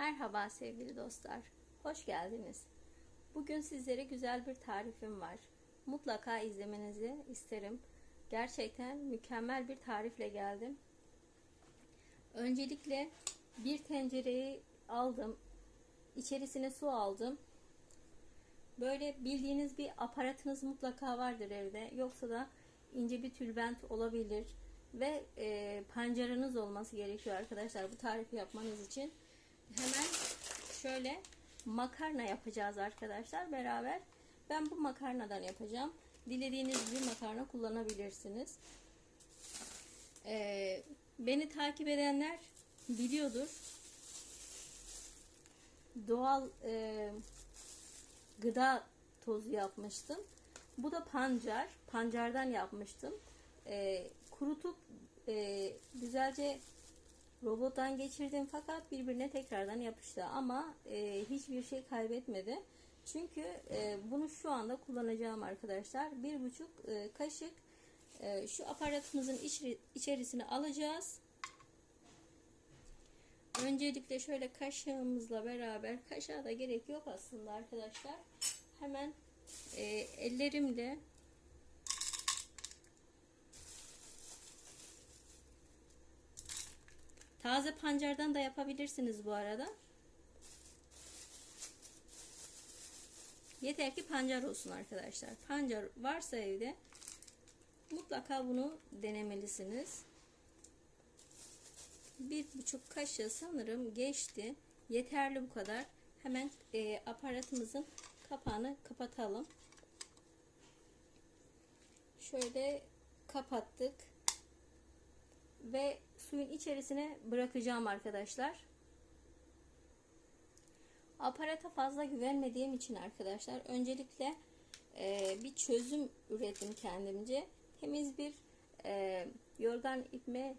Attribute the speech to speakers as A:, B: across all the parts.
A: Merhaba sevgili dostlar. Hoş geldiniz. Bugün sizlere güzel bir tarifim var. Mutlaka izlemenizi isterim. Gerçekten mükemmel bir tarifle geldim. Öncelikle bir tencereyi aldım. İçerisine su aldım. Böyle bildiğiniz bir aparatınız mutlaka vardır evde. Yoksa da ince bir tülbent olabilir. Ve e, pancarınız olması gerekiyor arkadaşlar bu tarifi yapmanız için. Hemen şöyle makarna yapacağız arkadaşlar beraber. Ben bu makarnadan yapacağım. Dilediğiniz bir makarna kullanabilirsiniz. Ee, beni takip edenler biliyordur. Doğal e, gıda tozu yapmıştım. Bu da pancar. Pancardan yapmıştım. E, kurutup e, güzelce robottan geçirdim fakat birbirine tekrardan yapıştı ama e, hiçbir şey kaybetmedi. Çünkü e, bunu şu anda kullanacağım arkadaşlar. Bir buçuk e, kaşık e, şu aparatımızın içri, içerisine alacağız. Öncelikle şöyle kaşığımızla beraber kaşığa da gerek yok aslında arkadaşlar. Hemen e, ellerimle Taze pancardan da yapabilirsiniz bu arada. Yeter ki pancar olsun arkadaşlar. Pancar varsa evde mutlaka bunu denemelisiniz. Bir buçuk kaşığı sanırım geçti. Yeterli bu kadar. Hemen e, aparatımızın kapağını kapatalım. Şöyle kapattık ve suyun içerisine bırakacağım arkadaşlar. Aparata fazla güvenmediğim için arkadaşlar öncelikle e, bir çözüm ürettim kendimce. Temiz bir e, yorgan ipme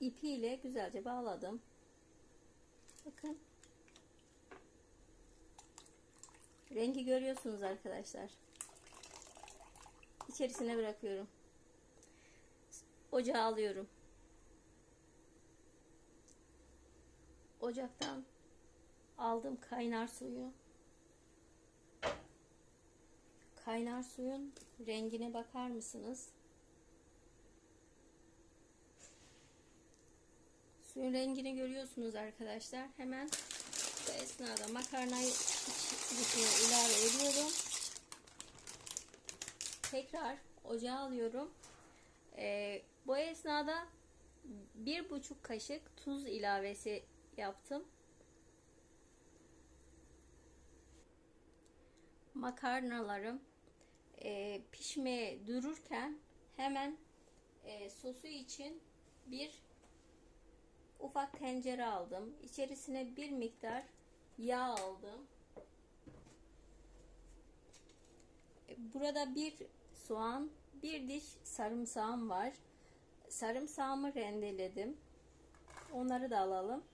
A: ipiyle güzelce bağladım. Bakın. Rengi görüyorsunuz arkadaşlar. İçerisine bırakıyorum. Ocağa alıyorum. Ocaktan aldım kaynar suyu. Kaynar suyun rengine bakar mısınız? Suyun rengini görüyorsunuz arkadaşlar. Hemen bu esnada makarnayı içine ilave ediyorum. Tekrar ocağa alıyorum. Ee, bu esnada bir buçuk kaşık tuz ilavesi yaptım. Makarnalarım e, pişmeye dururken hemen e, sosu için bir ufak tencere aldım. İçerisine bir miktar yağ aldım. Burada bir soğan, bir diş sarımsağım var. Sarımsağımı rendeledim. Onları da alalım.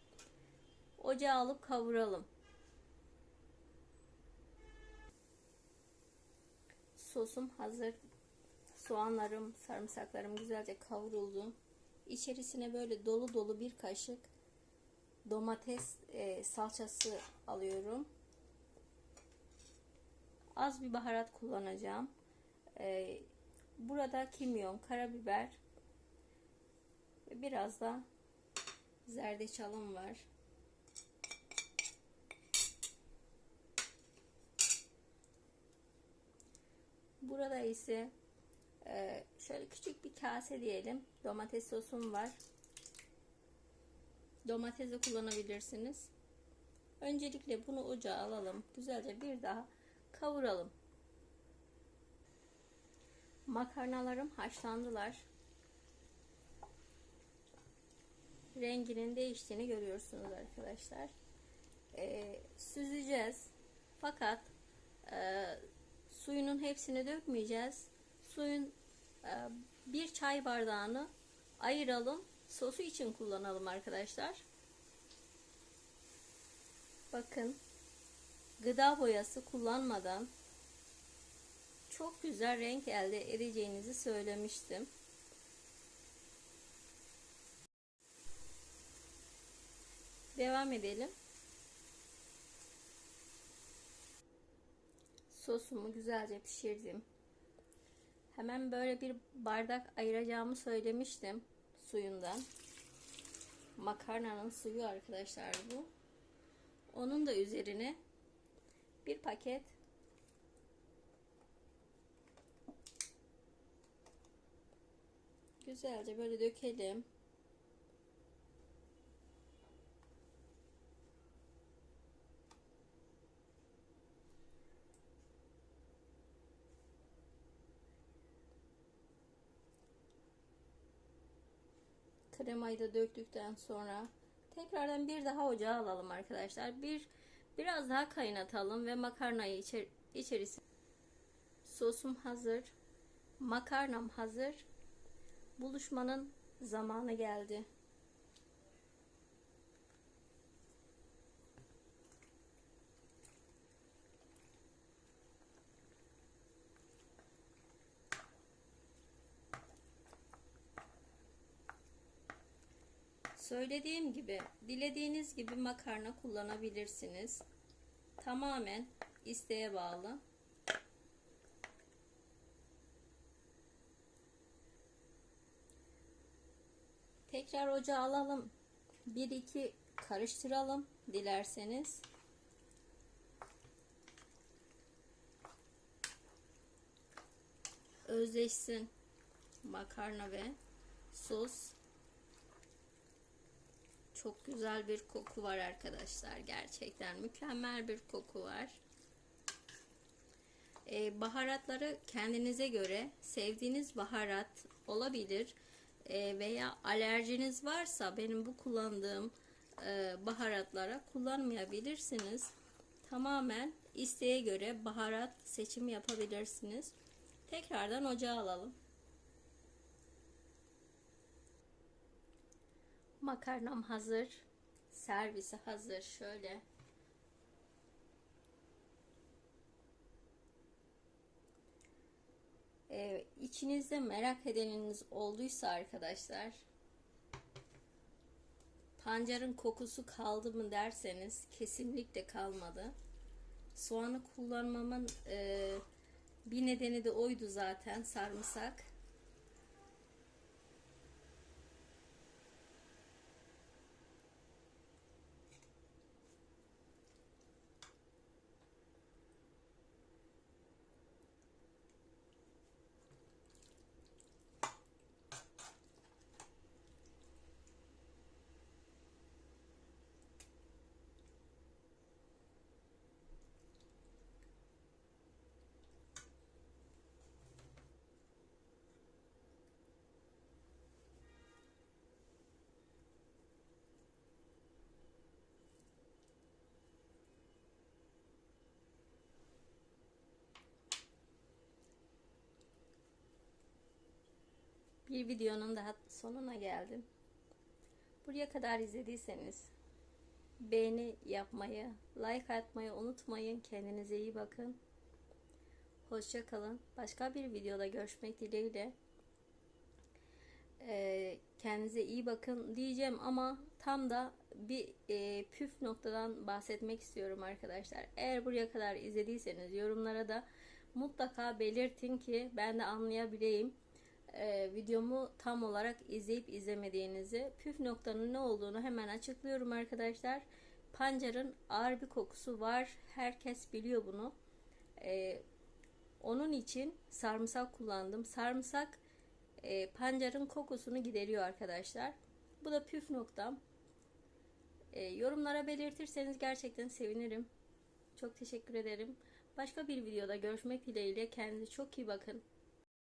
A: Ocağa alıp kavuralım. Sosum hazır. Soğanlarım, sarımsaklarım güzelce kavruldu. İçerisine böyle dolu dolu bir kaşık domates e, salçası alıyorum. Az bir baharat kullanacağım. E, burada kimyon, karabiber ve biraz da zerdeçalım var. Burada ise e, şöyle küçük bir kase diyelim. Domates sosum var. Domatesi kullanabilirsiniz. Öncelikle bunu ocağa alalım. Güzelce bir daha kavuralım. Makarnalarım haşlandılar. Renginin değiştiğini görüyorsunuz arkadaşlar. Ee, süzeceğiz. Fakat e, suyunun hepsini dökmeyeceğiz. Suyun e, bir çay bardağını ayıralım. Sosu için kullanalım arkadaşlar. Bakın gıda boyası kullanmadan çok güzel renk elde edeceğinizi söylemiştim. Devam edelim. Sosumu güzelce pişirdim. Hemen böyle bir bardak ayıracağımı söylemiştim suyundan. Makarnanın suyu arkadaşlar bu. Onun da üzerine bir paket güzelce böyle dökelim. Kremayı da döktükten sonra tekrardan bir daha ocağa alalım arkadaşlar. Bir biraz daha kaynatalım ve makarnayı içer, içerisine sosum hazır. Makarnam hazır. Buluşmanın zamanı geldi. Söylediğim gibi dilediğiniz gibi makarna kullanabilirsiniz. Tamamen isteğe bağlı. Tekrar ocağa alalım. 1-2 karıştıralım dilerseniz. Özleşsin makarna ve sos. Çok güzel bir koku var arkadaşlar. Gerçekten mükemmel bir koku var. Ee, baharatları kendinize göre sevdiğiniz baharat olabilir. Ee, veya alerjiniz varsa benim bu kullandığım e, baharatlara kullanmayabilirsiniz. Tamamen isteğe göre baharat seçimi yapabilirsiniz. Tekrardan ocağa alalım. Makarnam hazır. Servisi hazır. Şöyle. Ee, içinizde merak edeniniz olduysa arkadaşlar pancarın kokusu kaldı mı derseniz kesinlikle kalmadı. Soğanı kullanmamın e, bir nedeni de oydu zaten sarımsak. Bir videonun daha sonuna geldim. Buraya kadar izlediyseniz beğeni yapmayı, like atmayı unutmayın. Kendinize iyi bakın. Hoşça kalın. Başka bir videoda görüşmek dileğiyle. Ee, kendinize iyi bakın diyeceğim ama tam da bir e, püf noktadan bahsetmek istiyorum arkadaşlar. Eğer buraya kadar izlediyseniz yorumlara da mutlaka belirtin ki ben de anlayabileyim e, videomu tam olarak izleyip izlemediğinizi. Püf noktanın ne olduğunu hemen açıklıyorum arkadaşlar. Pancarın ağır bir kokusu var. Herkes biliyor bunu. E, onun için sarımsak kullandım. Sarımsak e, pancarın kokusunu gideriyor arkadaşlar. Bu da püf noktam. E, yorumlara belirtirseniz gerçekten sevinirim. Çok teşekkür ederim. Başka bir videoda görüşmek dileğiyle kendinize çok iyi bakın.